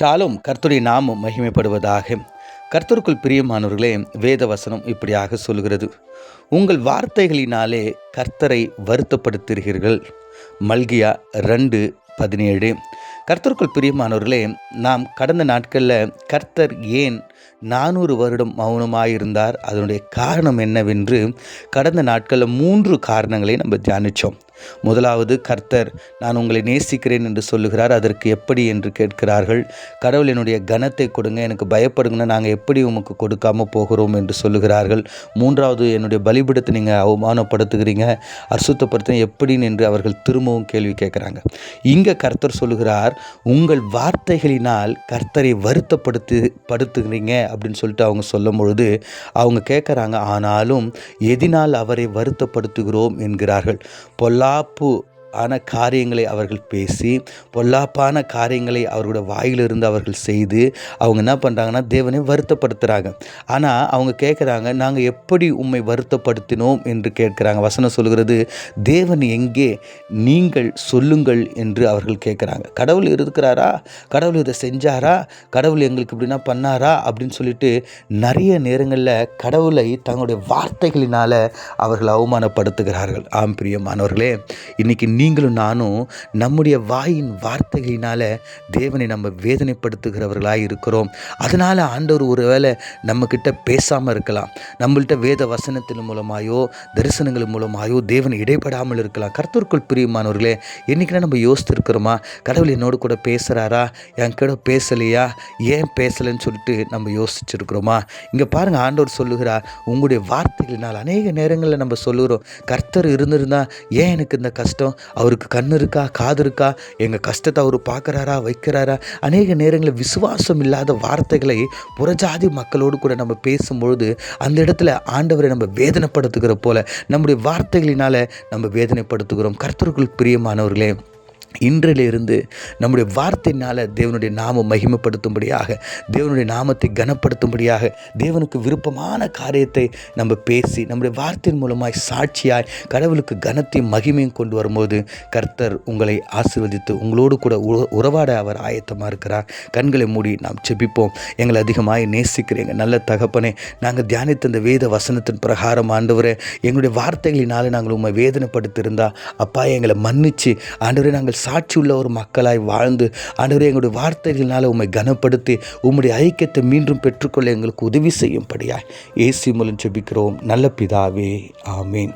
ஷாலும் கர்த்தருடைய நாமும் மகிமைப்படுவதாக. கர்த்தருக்குள் பிரியமானவர்களே வேத வசனம் இப்படியாக சொல்கிறது. உங்கள் வார்த்தைகளினாலே கர்த்தரை வருத்தப்படுத்துகிறீர்கள். மல்கியா ரெண்டு பதினேழு. கர்த்தருக்குள் பிரியமானவர்களே நாம் கடந்த நாட்களில் கர்த்தர் ஏன் நானூறு வருடம் மௌனமாயிருந்தார். அதனுடைய காரணம் என்னவென்று கடந்த நாட்களில் மூன்று காரணங்களை நம்ம தியானித்தோம் முதலாவது கர்த்தர் நான் உங்களை நேசிக்கிறேன் என்று சொல்லுகிறார். அதற்கு எப்படி என்று கேட்கிறார்கள். கடவுள் என்னுடைய கனத்தை கொடுங்க. எனக்கு பயப்படுங்கன்னா நாங்கள் எப்படி உமக்கு கொடுக்காம போகிறோம் என்று சொல்லுகிறார்கள். மூன்றாவது என்னுடைய பலிபிடத்தை நீங்கள் அவமானப்படுத்துகிறீங்க. அசுத்தப்படுத்த எப்படின்னு என்று அவர்கள் திரும்பவும் கேள்வி கேட்குறாங்க. இங்கே கர்த்தர் சொல்லுகிறார் உங்கள் வார்த்தைகளினால் கர்த்தரை வருத்தப்படுத்து படுத்துகிறீங்க. அப்படின்னு சொல்லிட்டு அவங்க சொல்லும் பொழுது அவங்க கேட்குறாங்க ஆனாலும் எதினால் அவரை வருத்தப்படுத்துகிறோம் என்கிறார்கள். பொல்லாப்பு ஆன காரியங்களை அவர்கள் பேசி பொல்லாப்பான காரியங்களை அவர்களுடைய வாயிலிருந்து அவர்கள் செய்து அவங்க என்ன பண்ணுறாங்கன்னா தேவனை வருத்தப்படுத்துகிறாங்க ஆனால் அவங்க கேட்குறாங்க நாங்கள் எப்படி உண்மை வருத்தப்படுத்தினோம்? என்று கேட்குறாங்க வசனம் சொல்கிறது தேவன் எங்கே நீங்கள் சொல்லுங்கள் என்று அவர்கள் கேட்குறாங்க கடவுள் இருக்கிறாரா? கடவுள் இதை செஞ்சாரா? கடவுள் எங்களுக்கு இப்படின்னா பண்ணாரா? அப்படின்னு சொல்லிட்டு நிறைய நேரங்களில் கடவுளை தங்களுடைய வார்த்தைகளினால் அவர்கள் அவமானப்படுத்துகிறார்கள். ஆம் பிரியமானவர்களே இன்றைக்கி நீங்களும் நானும் நம்முடைய வாயின் வார்த்தைகளினால் தேவனை நம்ம வேதனைப்படுத்துகிறவர்களாக இருக்கிறோம். அதனால் ஆண்டவர் ஒரு வேளை நம்மக்கிட்ட பேசாமல் இருக்கலாம். நம்மள்கிட்ட வேத வசனத்தின் மூலமாயோ தரிசனங்கள் மூலமாயோ தேவன் இடைப்படாமல் இருக்கலாம். கர்த்தருக்குள் பிரியமானவர்களே என்றைக்குனா நம்ம யோசித்துருக்கிறோமா? கடவுள் என்னோடு கூட பேசுகிறாரா என் கூட பேசலையா? ஏன் பேசலைன்னு சொல்லிட்டு நம்ம யோசிச்சிருக்கிறோமா? இங்கே பாருங்கள் ஆண்டவர் சொல்லுகிறார் உங்களுடைய வார்த்தைகளினால் அநேக நேரங்களில் நம்ம சொல்லுகிறோம் கர்த்தர் இருந்திருந்தால் ஏன் எனக்கு இந்த கஷ்டம்? அவருக்கு கண் இருக்கா காது இருக்கா எங்கள் கஷ்டத்தை அவர் பார்க்குறாரா வைக்கிறாரா? அநேக நேரங்களில் விசுவாசம் இல்லாத வார்த்தைகளை புறஜாதி மக்களோடு கூட நம்ம பேசும்பொழுது அந்த இடத்துல ஆண்டவரை நம்ம வேதனைப்படுத்துகிற போல நம்முடைய வார்த்தைகளினால் நம்ம வேதனைப்படுத்துகிறோம். கர்த்தருக்குள் பிரியமானவர்களே இன்றிலிருந்து நம்முடைய வார்த்தையினால் தேவனுடைய நாமம் மகிமைப்படுத்தும்படியாக தேவனுடைய நாமத்தை கனப்படுத்தும்படியாக தேவனுக்கு விருப்பமான காரியத்தை நம்ம பேசி நம்முடைய வார்த்தையின் மூலமாய் சாட்சியாய் கடவுளுக்கு கனத்தையும் மகிமையும் கொண்டு வரும்போது கர்த்தர் உங்களை ஆசிர்வதித்து உங்களோடு கூட உறவாட அவர் ஆயத்தமாக இருக்கிறார். கண்களை மூடி நாம் செபிப்போம் எங்களை அதிகமாக நேசிக்கிறீங்க நல்ல தகப்பனே நாங்கள் தியானித்த இந்த வேத வசனத்தின் பிரகாரம் ஆண்டவரே எங்களுடைய வார்த்தைகளினால நாங்கள் உண்மை வேதனைப்படுத்தியிருந்தா அப்பா எங்களை மன்னித்து ஆண்டவரே நாங்கள் சாட்சி உள்ள ஒரு மக்களாய் வாழ்ந்து ஆண்டவரே எங்களுடைய வார்த்தைகளினால் உண்மை கனப்படுத்தி உம்முடைய ஐக்கியத்தை மீண்டும் பெற்றுக்கொள்ள எங்களுக்கு உதவி செய்யும்படியாய். ஏசி மூலம் ஜெபிக்கிறோம் நல்ல பிதாவே ஆமீன்.